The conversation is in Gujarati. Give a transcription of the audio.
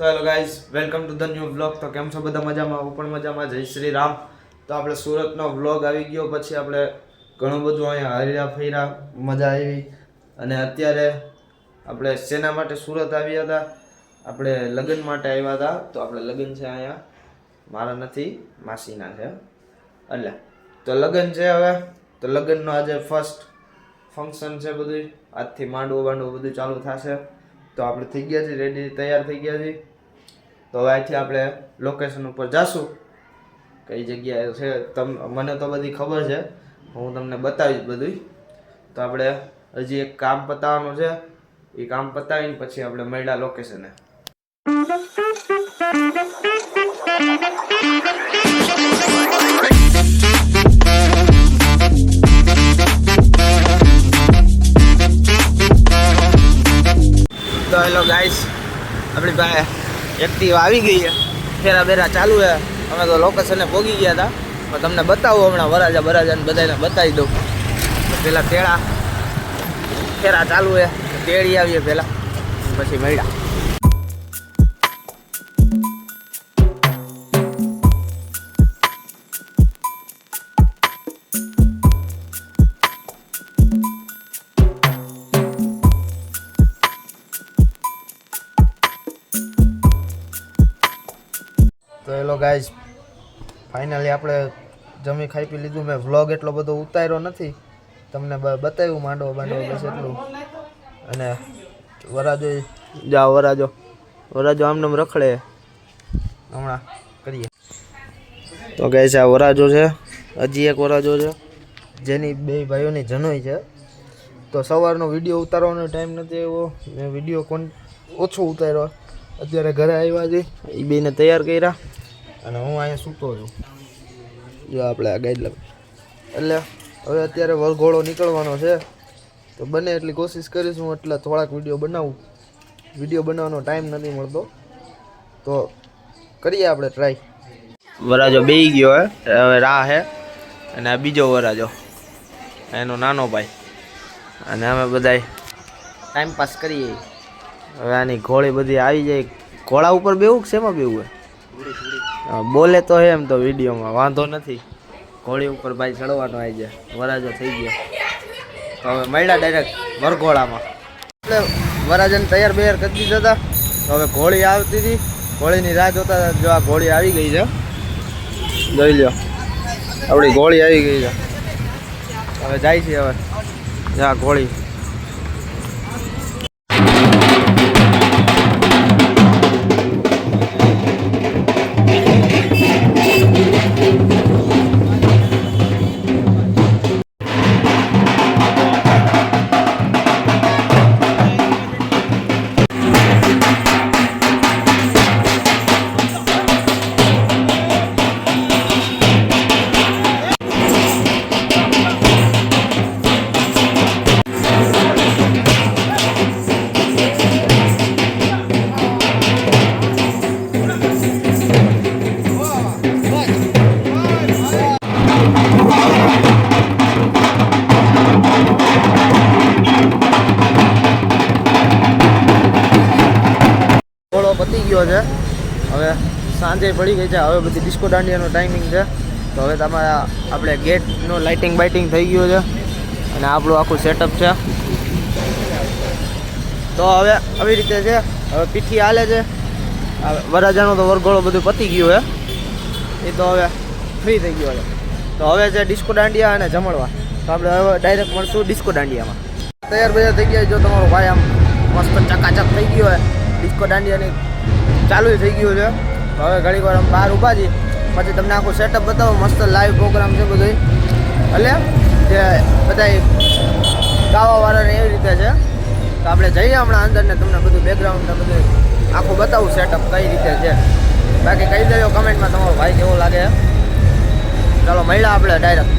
તો hello guys, welcome to the new vlog. તો કેમ છો બધા મજામાં? હું પણ મજામાં. જય શ્રી રામ. તો આપણે સુરતનો વ્લોગ આવી ગયો. પછી આપણે ઘણું બધું અહીંયા હર્યા ફર્યા મજા આવી. અને અત્યારે આપણે શેના માટે સુરત આવ્યા હતા? આપણે લગ્ન માટે આવ્યા હતા. તો આપણે લગ્ન છે અહીંયા. મારા નથી, માસીના છે. એટલે, તો લગ્ન છે હવે. તો લગ્નનો આજે ફર્સ્ટ ફંક્શન છે બધું આજથી માંડવું બાંડવું બધું ચાલુ થશે. તો આપણે થઈ ગયા છીએ રેડી તૈયાર થઈ ગયા છીએ. તો હવે અહીંથી આપણે લોકેશન ઉપર જાશું. કઈ જગ્યાએ છે, તમ, મને તો બધી ખબર છે, હું તમને બતાવીશ બધું તો આપણે હજી એક કામ પતાવવાનું છે. એ કામ પતાવીને પછી આપણે મળ્યા લોકેશને તો હેલો ગાઈસ આપણી પાસે એક્ટિવ આવી ગઈ છે. ફેરા બેરા ચાલુ છે. અમે તો લોકેશને પોગી ગયા હતા. પણ તમને બતાવું હમણાં વરાજા બરાજાને બધાને બતાવી દઉં. પેલા તેડા. ફેરા ચાલુ છે. તેડી આવીએ પહેલાં. પછી મળ્યા. ગાઈઝ ફાઇનલી આપણે જમી ખાઈ પી લીધું. મેં વ્લોગ એટલો બધો ઉતાર્યો નથી. તમને બતાવ્યું માંડવો બાંડવો બસ એટલું. અને વરાજો જાઓ વરાજો. વરાજો આમને રખડે. હમણાં કરીએ. તો ગાઈઝ આ વરાજો છે. હજી એક વરાજો છે. જેની બે ભાઈઓની જનોઈ છે. તો સવારનો વીડિયો ઉતારવાનો ટાઈમ નથી એવો. મેં વીડિયો કોણ ઓછો ઉતાર્યો. અત્યારે ઘરે આવ્યા છે. એ બેને તૈયાર કર્યા. અને હું અહીંયા સૂતો છું. જો આપણે આ ગાઈડ એટલે હવે અત્યારે વરઘોડો નીકળવાનો છે. તો બને એટલી કોશિશ કરીશું એટલે થોડાક વીડિયો બનાવું. વીડિયો બનાવવાનો ટાઈમ નથી મળતો. તો કરીએ આપણે ટ્રાય વરાજો બેહી ગયો હે. હવે રાહ હે. અને આ બીજો વરાજો. એનો નાનો ભાઈ. અને અમે બધાય ટાઈમ પાસ કરીએ. હવે આની ઘોડી બધી આવી જાય. ઘોડા ઉપર બેવું કે શેમાં બેવું હે? બોલે તો એમ તો વિડીયોમાં, વાંધો નથી. ઘોડી ઉપર ભાઈ ચડવાનો આવી જાય વરાજો થઈ ગયો. તો હવે મળ્યા ડાયરેક્ટ વરઘોડામાં. એટલે વરાજન તૈયાર બૈયાર કરી દીધા હતા. તો હવે ઘોડી આવતી હતી. ઘોડીની રાહ જોતા જો આ ઘોડી આવી ગઈ છે. જોઈ લ્યો. આપણી ઘોડી આવી ગઈ છે. હવે જાય છે હવે. જા ઘોડી. ગયો છે. હવે સાંજે પડી ગઈ છે. હવે બધી ડિસ્કો દાંડિયાનો ટાઈમિંગ છે. તો હવે તમારા આપણે ગેટનો લાઇટિંગ બાઇટિંગ થઈ ગયો છે. અને આપણું આખું સેટઅપ છે. તો હવે આવી રીતે છે. હવે પીઠી હાલે છે. વરાજાનો તો વરઘોડો બધું પતી ગયું છે. એ તો હવે ફ્રી થઈ ગયો છે. તો હવે છે ડિસ્કો દાંડિયા અને જમણવા. તો આપણે હવે ડાયરેક્ટ મળશું ડિસ્કો દાંડિયામાં. તૈયાર બજાર થઈ ગયા જો તમારો ભાઈ આમ મસ્ત ચકાચક થઈ ગયો હોય ડિસ્કો દાંડિયાની ચાલુ થઈ ગયું છે. હવે ઘણી વાર બહાર ઊભા છીએ. પછી તમને આખું સેટઅપ બતાવો, મસ્ત લાઈવ પ્રોગ્રામ છે બધું એટલે જે બધા ગાવાવાળાને એવી રીતે છે. તો આપણે જઈએ હમણાં અંદર ને તમને બધું બેકગ્રાઉન્ડ બધું આખું બતાવું સેટઅપ કઈ રીતે છે. બાકી કહી દેજો કમેન્ટમાં તમારો ભાઈ કેવો લાગે. ચાલો મળ્યા આપણે ડાયરેક્ટ